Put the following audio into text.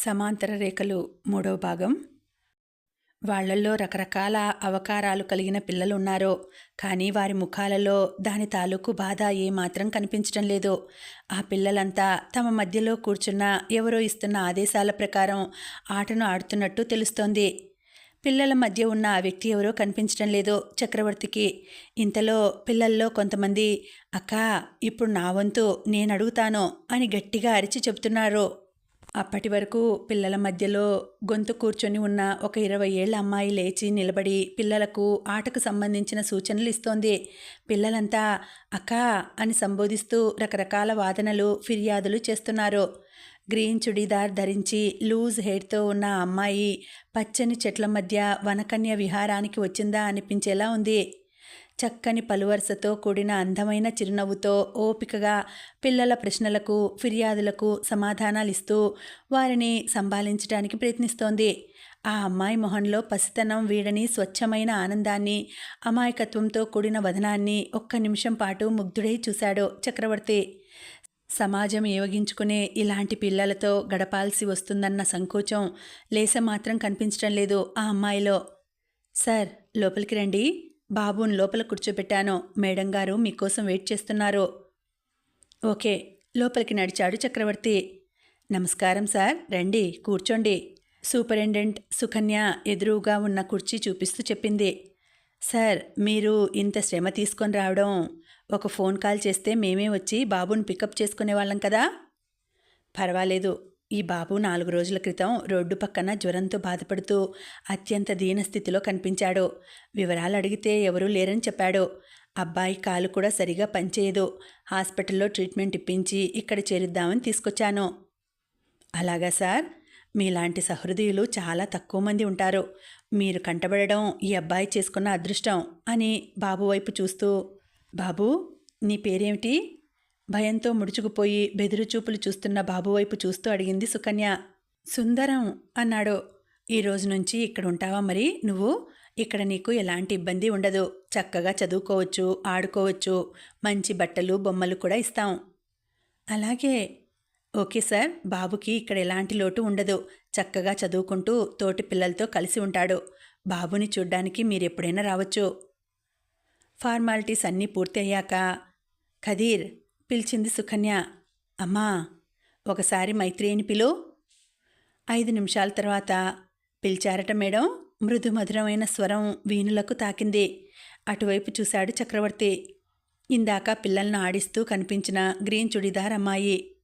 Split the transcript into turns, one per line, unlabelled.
సమాంతర రేఖలు మూడవ భాగం. వాళ్ళల్లో రకరకాల అవకారాలు కలిగిన పిల్లలున్నారో కానీ వారి ముఖాలలో దాని తాలూకు బాధ ఏమాత్రం కనిపించడం లేదు. ఆ పిల్లలంతా తమ మధ్యలో కూర్చున్న ఎవరో ఇస్తున్న ఆదేశాల ప్రకారం ఆటను ఆడుతున్నట్టు తెలుస్తోంది. పిల్లల మధ్య ఉన్న ఆ వ్యక్తి ఎవరో కనిపించడం లేదు చక్రవర్తికి. ఇంతలో పిల్లల్లో కొంతమంది అక్క ఇప్పుడు నా వంతు నేను అడుగుతాను అని గట్టిగా అరిచి చెబుతున్నారు. అప్పటి వరకు పిల్లల మధ్యలో గొంతు కూర్చొని ఉన్న ఒక ఇరవై ఏళ్ళ అమ్మాయి లేచి నిలబడి పిల్లలకు ఆటకు సంబంధించిన సూచనలు ఇస్తోంది. పిల్లలంతా అక్క అని సంబోధిస్తూ రకరకాల వాదనలు ఫిర్యాదులు చేస్తున్నారు. గ్రీన్ చుడీదార్ ధరించి లూజ్ హెయిర్తో ఉన్న అమ్మాయి పచ్చని చెట్ల మధ్య వనకన్య విహారానికి వచ్చిందా? అనిపించేలా ఉంది. చక్కని పలువరుసతో కూడిన అందమైన చిరునవ్వుతో ఓపికగా పిల్లల ప్రశ్నలకు ఫిర్యాదులకు సమాధానాలిస్తూ వారిని సంభాలించడానికి ప్రయత్నిస్తోంది. ఆ అమ్మాయి మొహంలో పసితనం వీడని స్వచ్ఛమైన ఆనందాన్ని అమాయకత్వంతో కూడిన వదనాన్ని ఒక్క నిమిషం పాటు ముగ్ధుడై చూశాడు చక్రవర్తి. సమాజం ఏవగించుకునే ఇలాంటి పిల్లలతో గడపాల్సి వస్తుందన్న సంకోచం లేస మాత్రం కనిపించడం లేదు ఆ అమ్మాయిలో. సార్ లోపలికి రండి. బాబుని లోపల కూర్చోబెట్టాను. మేడం గారు మీకోసం వెయిట్ చేస్తున్నారు. ఓకే లోపలికి నడిచాడు చక్రవర్తి. నమస్కారం సార్ రండి కూర్చోండి. సూపరింటెండెంట్ సుకన్య ఎదురుగా ఉన్న కుర్చీ చూపిస్తూ చెప్పింది. సార్ మీరు ఇంత శ్రమ తీసుకొని రావడం ఒక ఫోన్ కాల్ చేస్తే మేమే వచ్చి బాబుని పికప్ చేసుకునే వాళ్ళం కదా? పర్వాలేదు ఈ బాబు నాలుగు రోజుల క్రితం రోడ్డు పక్కన జ్వరంతో బాధపడుతూ అత్యంత దీనస్థితిలో కనిపించాడు. వివరాలు అడిగితే ఎవరూ లేరని చెప్పాడు. అబ్బాయి కాలు కూడా సరిగా పనిచేయదు. హాస్పిటల్లో ట్రీట్మెంట్ ఇప్పించి ఇక్కడ చేరుద్దామని తీసుకొచ్చాను. అలాగా సార్? మీలాంటి సహృదయులు చాలా తక్కువ మంది ఉంటారు. మీరు కంటబడడం ఈ అబ్బాయి చేసుకున్న అదృష్టం అని బాబు వైపు చూస్తూ బాబు నీ పేరేమిటి? భయంతో ముడుచుకుపోయి బెదురు చూపులు చూస్తున్న బాబు వైపు చూస్తూ అడిగింది సుకన్య. సుందరం అన్నాడు. ఈ రోజు నుంచి ఇక్కడ ఉంటావా మరి? నువ్వు? ఇక్కడ నీకు ఎలాంటి ఇబ్బంది ఉండదు. చక్కగా చదువుకోవచ్చు ఆడుకోవచ్చు. మంచి బట్టలు బొమ్మలు కూడా ఇస్తాం. అలాగే. Okay sir. బాబుకి ఇక్కడ ఎలాంటి లోటు ఉండదు. చక్కగా చదువుకుంటూ తోటి పిల్లలతో కలిసి ఉంటాడు. బాబుని చూడ్డానికి మీరు ఎప్పుడైనా రావచ్చు. ఫార్మాలిటీస్ అన్నీ పూర్తి అయ్యాక ఖదీర్. పిలిచింది సుకన్య అమ్మా ఒకసారి మైత్రేయిని పిలు. ఐదు నిమిషాల తర్వాత పిలిచారట మేడం. మృదు మధురమైన స్వరం వీణులకు తాకింది. అటువైపు చూశాడు చక్రవర్తి. ఇందాక పిల్లలను ఆడిస్తూ కనిపించిన గ్రీన్ చుడిదార్ అమ్మాయి.